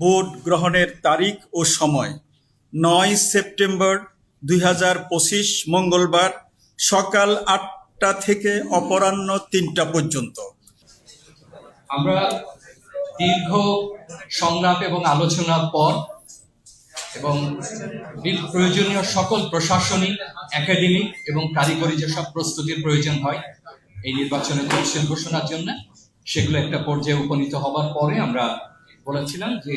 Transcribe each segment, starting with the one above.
Vote গ্রহণের তারিখ ও সময়। নয় সেপ্টেম্বর দুই হাজার পঁচিশ মঙ্গলবার সকাল আটটা থেকে অপরাহ্ন তিনটা পর্যন্ত। আমরা দীর্ঘ সংলাপ এবং আলোচনার পর এবং প্রয়োজনীয় সকল প্রশাসনিক, একাডেমিক এবং কারিগরি যেসব প্রস্তুতির প্রয়োজন হয়, এই নির্বাচনের তফসিল ঘোষণার জন্য সেগুলো একটা পর্যায়ে উপনীত হবার পরে আমরা বলেছিলাম যে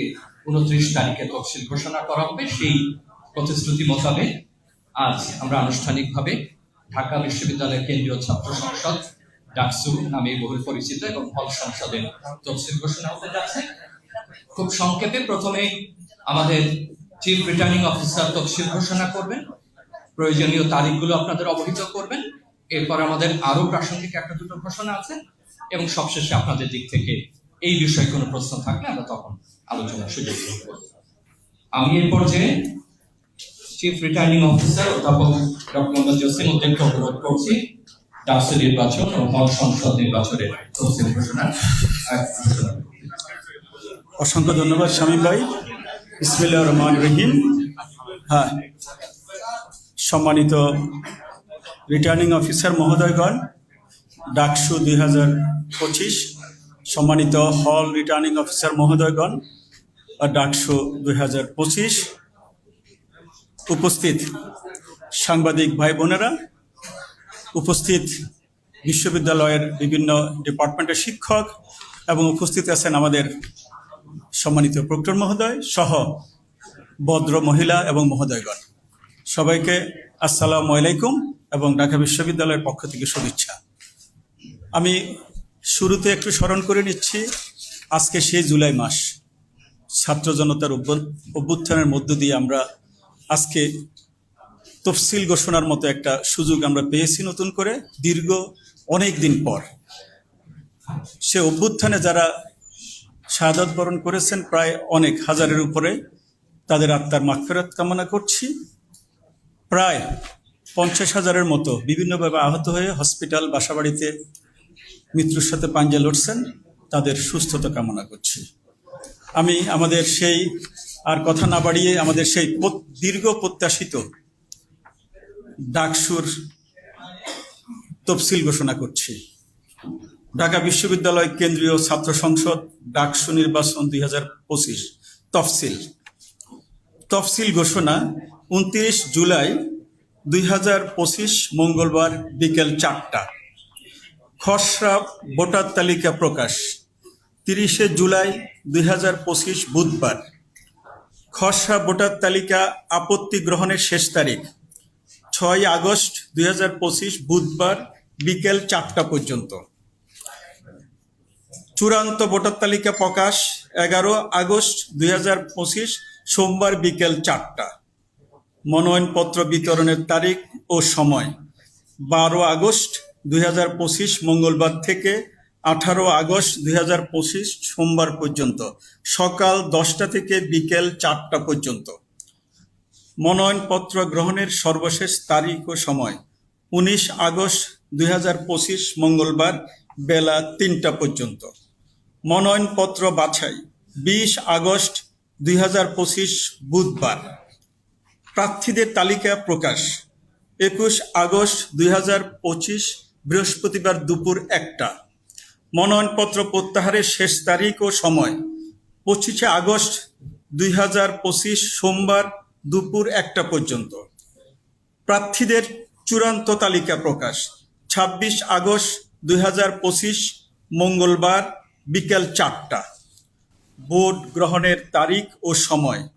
উনত্রিশ তারিখে তফসিল ঘোষণা করা হবে, সেই প্রতিশ্রুতি মোতাবেক আজ আমরা আনুষ্ঠানিকভাবে ঢাকা বিশ্ববিদ্যালয়ের কেন্দ্রীয় ছাত্র সংসদ ডাকসু নামে বহুল পরিচিত এবং হল সংসদের তফসিল ঘোষণা হতে যাচ্ছে। খুব সংক্ষেপে প্রথমে আমাদের চিফ রিটার্নিং অফিসার তফসিল ঘোষণা করবেন। প্রয়োজনীয় তারিখগুলো আপনাদের অবহিত করবেন। এরপর আমাদের আরও প্রাসঙ্গিক একটা দুটো ঘোষণা আছে এবং সবশেষে আপনাদের দিক থেকে এই বিষয়ে কোনো প্রশ্ন থাকলে আমরা তখন আলোচনার সুযোগ আমি এই পর্যায়ে চিফ রিটার্নিং অফিসার অধ্যাপক ডক্টর মোহাম্মদ জসিম উদ্দিনকে অনুরোধ করছি ডাকসু নির্বাচন ও হল সংসদ নির্বাচনের তফসিল ঘোষণা। অসংখ্য ধন্যবাদ, শামীম ভাই। ইসমিল্লা রহমান রহিম। হ্যাঁ সম্মানিত রিটার্নিং অফিসার মহোদয়গণ, ডাকসু দুই হাজার পঁচিশ সম্মানিত হল রিটার্নিং অফিসার মহোদয়গণ, ডাকসু দুই হাজার পঁচিশ, উপস্থিত সাংবাদিক ভাই বোনেরা উপস্থিত বিশ্ববিদ্যালয়ের বিভিন্ন ডিপার্টমেন্টের শিক্ষক এবং উপস্থিত আছেন আমাদের সম্মানিত প্রক্টর মহোদয় সহ ভদ্র মহিলা এবং মহোদয়গণ। সবাইকে আসসালামু আলাইকুম এবং ঢাকা বিশ্ববিদ্যালয়ের পক্ষ থেকে শুভেচ্ছা। আমি শুরুতে একটু স্মরণ করে নিচ্ছি, আজকে সেই জুলাই মাস। ছাত্র জনতার অভ্য- অভ্যুত্থানের মধ্য দিয়ে আমরা আজকে তফসিল ঘোষণার মতো একটা সুযোগ আমরা পেয়েছি নতুন করে দীর্ঘ অনেক দিন পর। সে অভ্যুত্থানে যারা শাহাদত বরণ করেছেন প্রায় অনেক হাজারের উপরে, তাদের আত্মার মাগফেরাত কামনা করছি। প্রায় পঞ্চাশ হাজারের মতো বিভিন্নভাবে আহত হয়ে হসপিটাল, বাসাবাড়িতে মৃত্যুর সাথে পাঞ্জা লড়ছেন, তাদের সুস্থতা কামনা করছি। আমি আমাদের সেই, আর কথা না বাড়িয়ে আমাদের সেই দীর্ঘ প্রত্যাশিত ডাকসুর তফসিল ঘোষণা করছি। ঢাকা বিশ্ববিদ্যালয় কেন্দ্রীয় ছাত্র সংসদ ডাকসু নির্বাচন দুই হাজার পঁচিশ তফসিল। তফসিল ঘোষণা উনত্রিশ জুলাই দুই হাজার পঁচিশ মঙ্গলবার বিকেল চারটা। খসড়া ভোটার তালিকা প্রকাশ, তিরিশে জুলাই দুই হাজার পঁচিশ বুধবার। খসড়া ভোটার তালিকা আপত্তি গ্রহণের শেষ তারিখ, ছয় আগস্ট দুই হাজার পঁচিশ বুধবার বিকেল চারটা পর্যন্ত। চূড়ান্ত ভোটার তালিকা প্রকাশ এগারো আগস্ট দুই হাজার পঁচিশ সোমবার বিকেল চারটা। মনোনয়নপত্র বিতরণের তারিখ ও সময়, বারো আগস্ট দুই হাজার পঁচিশ মঙ্গলবার থেকে আঠারো আগস্ট দুই হাজার পঁচিশ সোমবার পর্যন্ত, সকাল দশটা থেকে বিকেল চারটা পর্যন্ত। মনোনয়নপত্র গ্রহণের সর্বশেষ তারিখ ও সময়, উনিশ আগস্ট দুই হাজার পঁচিশ মঙ্গলবার বেলা তিনটা পর্যন্ত। মনোনয়নপত্র বাছাই, বিশ আগস্ট দুই হাজার পঁচিশ বুধবার। প্রার্থীদের তালিকা প্রকাশ, একুশ আগস্ট দুই হাজার পঁচিশ বৃহস্পতিবার দুপুর একটা। মনোনয়নপত্র প্রত্যাহারের শেষ তারিখ ও সময় পঁচিশে আগস্ট দুই হাজার পঁচিশ সোমবার দুপুর একটা পর্যন্ত। প্রার্থীদের চূড়ান্ত তালিকা প্রকাশ। ছাব্বিশ আগস্ট দুই হাজার পঁচিশ মঙ্গলবার বিকেল চারটা। ভোট গ্রহণের তারিখ ও সময়।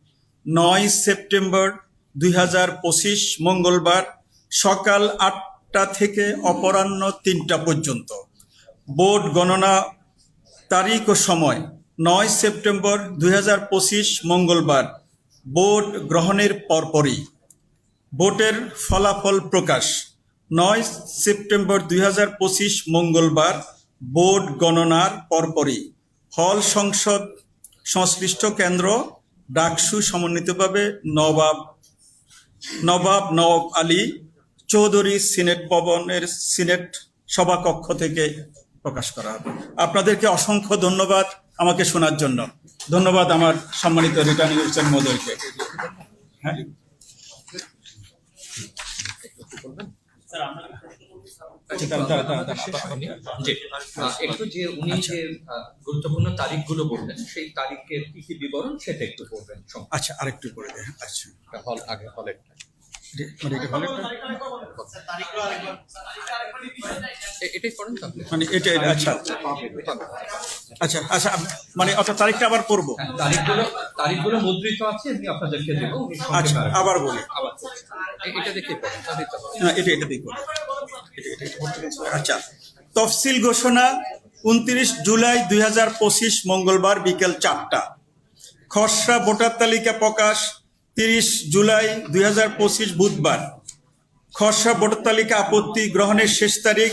নয় সেপ্টেম্বর দুই হাজার পঁচিশ মঙ্গলবার সকাল আটটা থেকে অপরাহ্ন তিনটা পর্যন্ত। ভোট গণনা তারিখ ও সময় নয় সেপ্টেম্বর দুই হাজার পঁচিশ মঙ্গলবার। ভোট গ্রহণের পরপরই। ভোটের ফলাফল প্রকাশ। নয় সেপ্টেম্বর দুই হাজার পঁচিশ মঙ্গলবার ভোট গণনার পরপরই। হল সংসদ সংশ্লিষ্ট কেন্দ্র ডাকসু সমন্বিতভাবে নবাব নবাব নওয়াব আলী চৌধুরী সিনেট ভবনের সিনেট সভাকক্ষ থেকে প্রকাশ করা হবে। আপনাদেরকে অসংখ্য ধন্যবাদ আমাকে শোনার জন্য। ধন্যবাদ আমার সম্মানিত রিটার্নিং অফিসার হ্যাঁ? আচ্ছা, একটু যে উনি যে গুরুত্বপূর্ণ তারিখগুলো বললেন সেই তারিখের কি কি বিবরণ সেটা একটু বলবেন। আচ্ছা আরেকটু করে দেয় আচ্ছা। হল আগে হলের মানে এটা মানে আচ্ছা। আচ্ছা আচ্ছা মানে অর্থাৎ তারিখটা আবার পড়ব। হ্যাঁ, তারিখগুলো তারিখগুলো মুদ্রিত আছে আমি আপনাদেরকে দেবো। আচ্ছা আবার বলি। আবার এটা দেখে। না এটা গেছে। আচ্ছা তফসিল ঘোষণা উনত্রিশ জুলাই দুই হাজার পঁচিশ মঙ্গলবার বিকেল চারটা। খসড়া ভোটার তালিকা প্রকাশ তিরিশ জুলাই দুই হাজার পঁচিশ বুধবার। খসড়া ভোটার তালিকা আপত্তি গ্রহণের শেষ তারিখ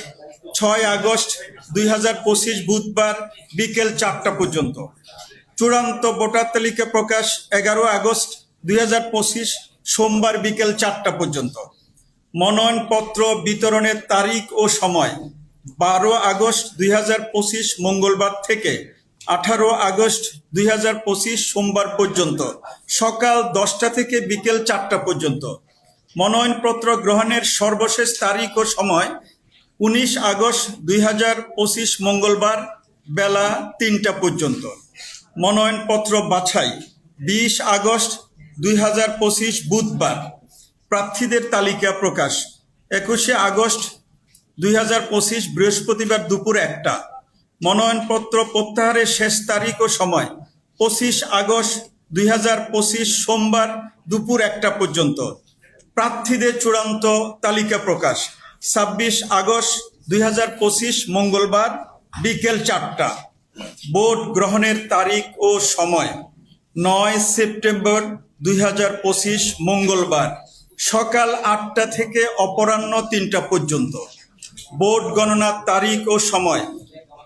ছয় আগস্ট দুই হাজার পঁচিশ বুধবার বিকেল চারটা পর্যন্ত। চূড়ান্ত ভোটার তালিকা প্রকাশ এগারো আগস্ট দুই হাজার পঁচিশ সোমবার বিকেল চারটা পর্যন্ত। মনোনয়নপত্র বিতরণের তারিখ ও সময় বারো আগস্ট দুই হাজার পঁচিশ মঙ্গলবার থেকে আঠারো আগস্ট দুই হাজার পঁচিশ সোমবার পর্যন্ত, সকাল দশটা থেকে বিকেল চারটা পর্যন্ত। মনোনয়নপত্র গ্রহণের সর্বশেষ তারিখ ও সময় উনিশ আগস্ট দুই হাজার পঁচিশ মঙ্গলবার বেলা তিনটা পর্যন্ত। মনোনয়নপত্র বাছাই বিশ আগস্ট দুই হাজার পঁচিশ বুধবার। প্রার্থীদের তালিকা প্রকাশ, একুশে আগস্ট দুই হাজার পঁচিশ বৃহস্পতিবার দুপুর একটা। মনোনয়নপত্র প্রত্যাহারের শেষ তারিখ ও সময় পঁচিশ আগস্ট দুই হাজার পঁচিশ সোমবার দুপুর একটা পর্যন্ত। প্রার্থীদের চূড়ান্ত তালিকা প্রকাশ। ছাব্বিশ আগস্ট দুই হাজার পঁচিশ মঙ্গলবার বিকেল চারটা। ভোট গ্রহণের তারিখ ও সময় নয় সেপ্টেম্বর দুই হাজার পঁচিশ মঙ্গলবার সকাল আটটা থেকে অপরাহ্ন তিনটা পর্যন্ত। ভোট গণনার তারিখ ও সময়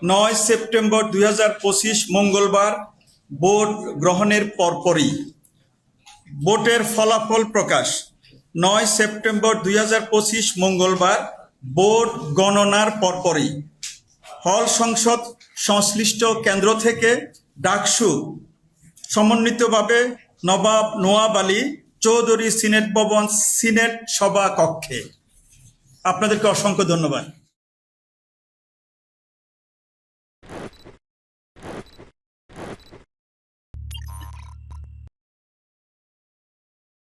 নয় সেপ্টেম্বর দুই হাজার পঁচিশ মঙ্গলবার ভোট গ্রহণের পরপরই ভোটের ফলাফল প্রকাশ। নয় সেপ্টেম্বর দুই হাজার পঁচিশ মঙ্গলবার ভোট গণনার পরপরই হল সংসদ সংশ্লিষ্ট কেন্দ্র থেকে ডাকসু, সমন্বিতভাবে নবাব নোয়াব আলী চৌধুরী সিনেট ভবন সিনেট সভা কক্ষে। আপনাদেরকে অসংখ্য ধন্যবাদ।